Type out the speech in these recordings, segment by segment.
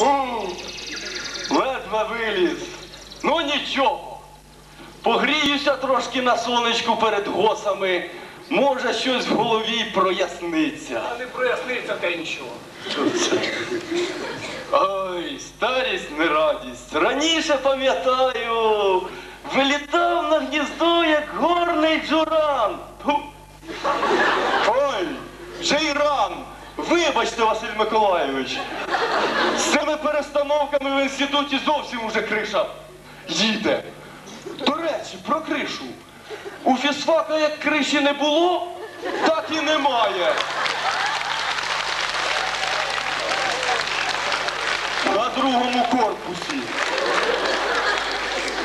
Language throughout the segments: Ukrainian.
М, Ледве виліз. Ну нічого. Погріюся трошки на сонечку перед госами. Може, щось в голові проясниться. А не проясниться те нічого. Ой, старість не радість. Раніше пам'ятаю, вилітав на гніздо, як горний джуран. Фу. Ой, Джейран! Вибачте, Василь Миколайович. З цими перестановками в інституті зовсім уже криша їде. До речі, про кришу. У фізфака як криші не було, так і немає. На другому корпусі.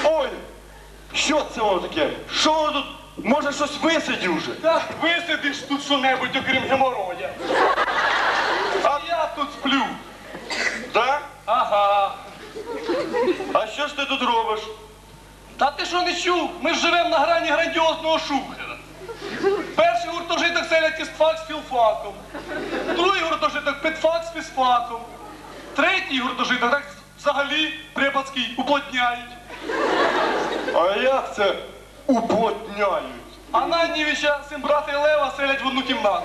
Ой, що це воно таке? Що воно тут? Може щось висидів уже? Та висидиш тут що-небудь, окрім геморроя. Тут сплю. Так? Ага. А що ж ти тут робиш? Та ти що не чув? Ми ж живемо на грані грандіозного шухера. Перший гуртожиток селять із фак з філфаком. Другий гуртожиток підфак з фізфаком. Третій гуртожиток так взагалі припадський уплотняють. А як це уплотняють? А Наннівича син брата і Лева селять в одну кімнату.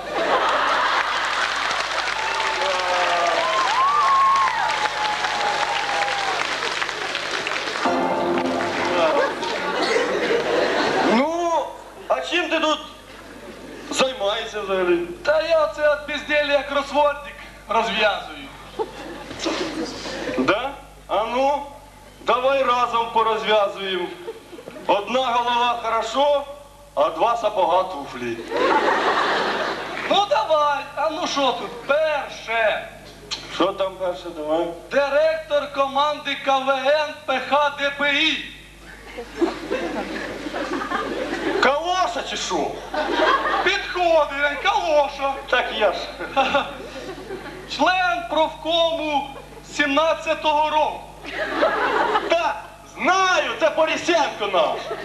Ти тут займаєшся взагалі? Та я це от безділля кросвордик розв'язую. Да? А ну, давай разом порозв'язуємо. Одна голова хорошо, а два сапога туфлі. Ну давай, а ну що тут? Перше. Що там перше, давай? Директор команди КВН ПХ ДПІ. Калоша чи що? Підходить, калоша. Так я ж. Член профкому 17-го року. Так, знаю, це Борисенко наш.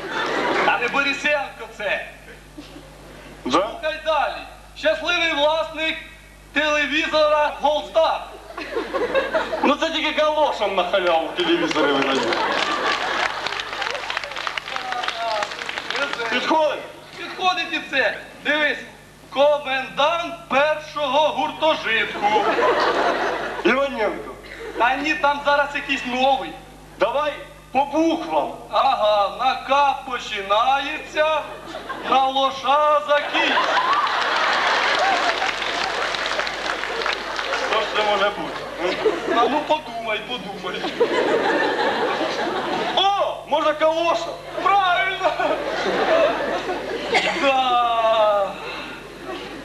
А не Борисенко це. Да? Хай далі. Щасливий власник телевізора Голстар. Ну це тільки галошам на халяву телевізори видають. Підходить? Підходить і це. Дивись. Комендант першого гуртожитку. Іваненко, Та ні, там зараз якийсь новий. давай по буквам. Ага, на К починається, на лоша закінчується. Що ж це може бути? А ну подумай, подумай. О, може калоша? Правильно!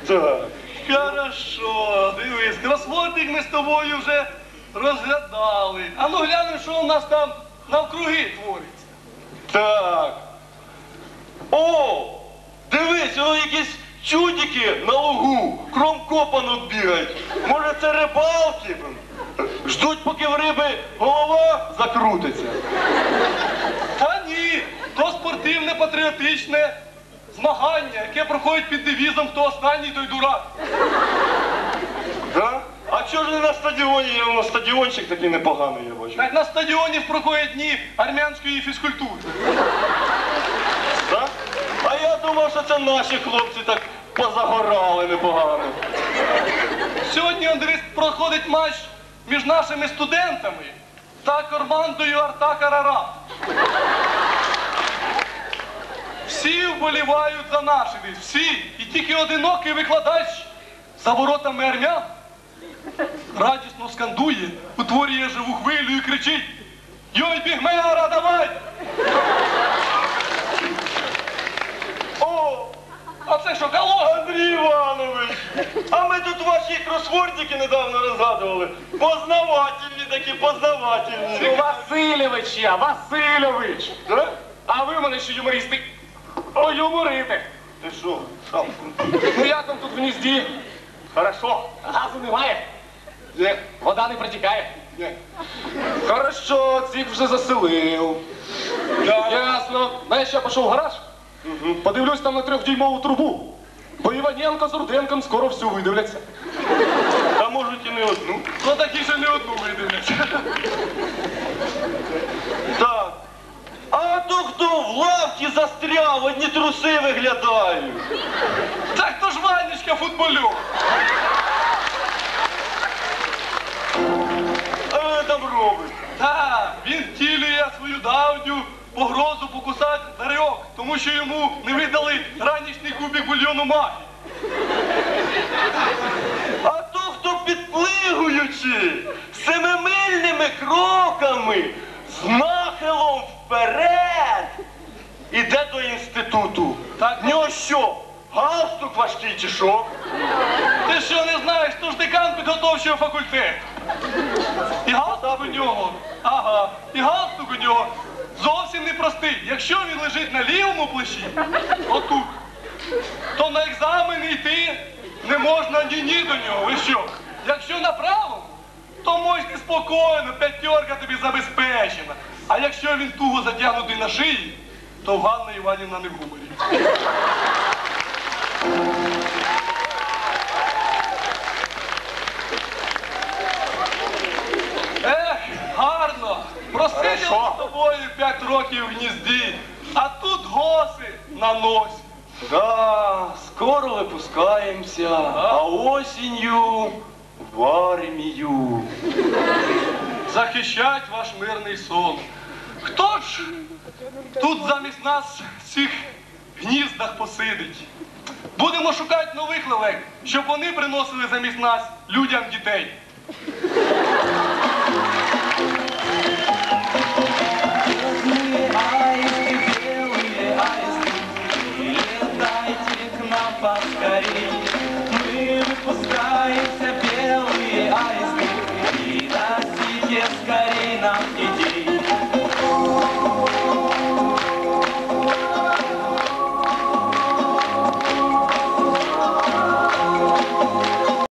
Так. Хорошо, дивись, кросвордик ми з тобою вже розглядали. А ну глянемо, що у нас там навкруги твориться. Так. О! Дивись, воно якісь чудики на лугу, кром копанок бігають. Може це рибалки? Ждуть, поки в риби голова закрутиться. Та ні, то спортивне патріотичне змагання, яке проходить під девізом хто останній, той дурак. Да? А чого ж не на стадіоні? Я на стадіончик такий непоганий, я бачу. Так на стадіоні проходять дні армянської фізкультури. Да? А я думав, що це наші хлопці так позагорали непогано. Сьогодні он, проходить матч між нашими студентами та командою Артака Рара. Всі вболівають за десь, всі. І тільки одинокий викладач за воротами армян радісно скандує, утворює живу хвилю і кричить Йой, бігмеара, давай! О, А це що, калош? Андрій Іванович! А ми тут ваші кросвордики недавно розгадували. Познавательні такі, познавательні. Васильович я, Васильович! Да? А ви мене ще юмористи. О, юморите! Ти що? Шапку? Ну як там тут в гнізді? Хорошо, газу немає, Ні, вода не протікає. ні. Хорошо, цих вже заселив. Ясно. Знаєш, я пішов в гараж, подивлюсь там на трьохдюймову трубу. Бо Іваненко з Руденком скоро всю видивляться. Та можуть і не одну. Ну такі ще не одну видивляться. Так. А то хто в лавці застряв, одні труси виглядають. Так то ж Ванечка футбольор. А там робите? Так, він втілює свою давню погрозу покусати Дарьок, тому що йому не видали ранішній кубик бульйону магії. А то, хто підплигуючи семимильними кроками з нахилом вперед іде до інституту. Так. Нього що? Галстук важкий чи що? Ти що не знаєш, то ж декан підготовчого факультету. І галстук у нього, ага, і галстук у нього зовсім не простий. Якщо він лежить на лівому плечі, отут, то на екзамени йти не можна ні-ні до нього. Ви що? Якщо на правому, то можете спокійно, п'ятерка тобі забезпечена. А якщо він туго затягнутий на шиї, то Ганна Іванівна не в гуморі. Ех, гарно! Просиділи з тобою п'ять років в гнізді, а тут госи на носі. Да, скоро випускаємося, а осінню в армію. Захищать ваш мирний сон. Хто ж тут замість нас в цих гніздах посидить? Будемо шукати нових лелек, щоб вони приносили замість нас людям дітей.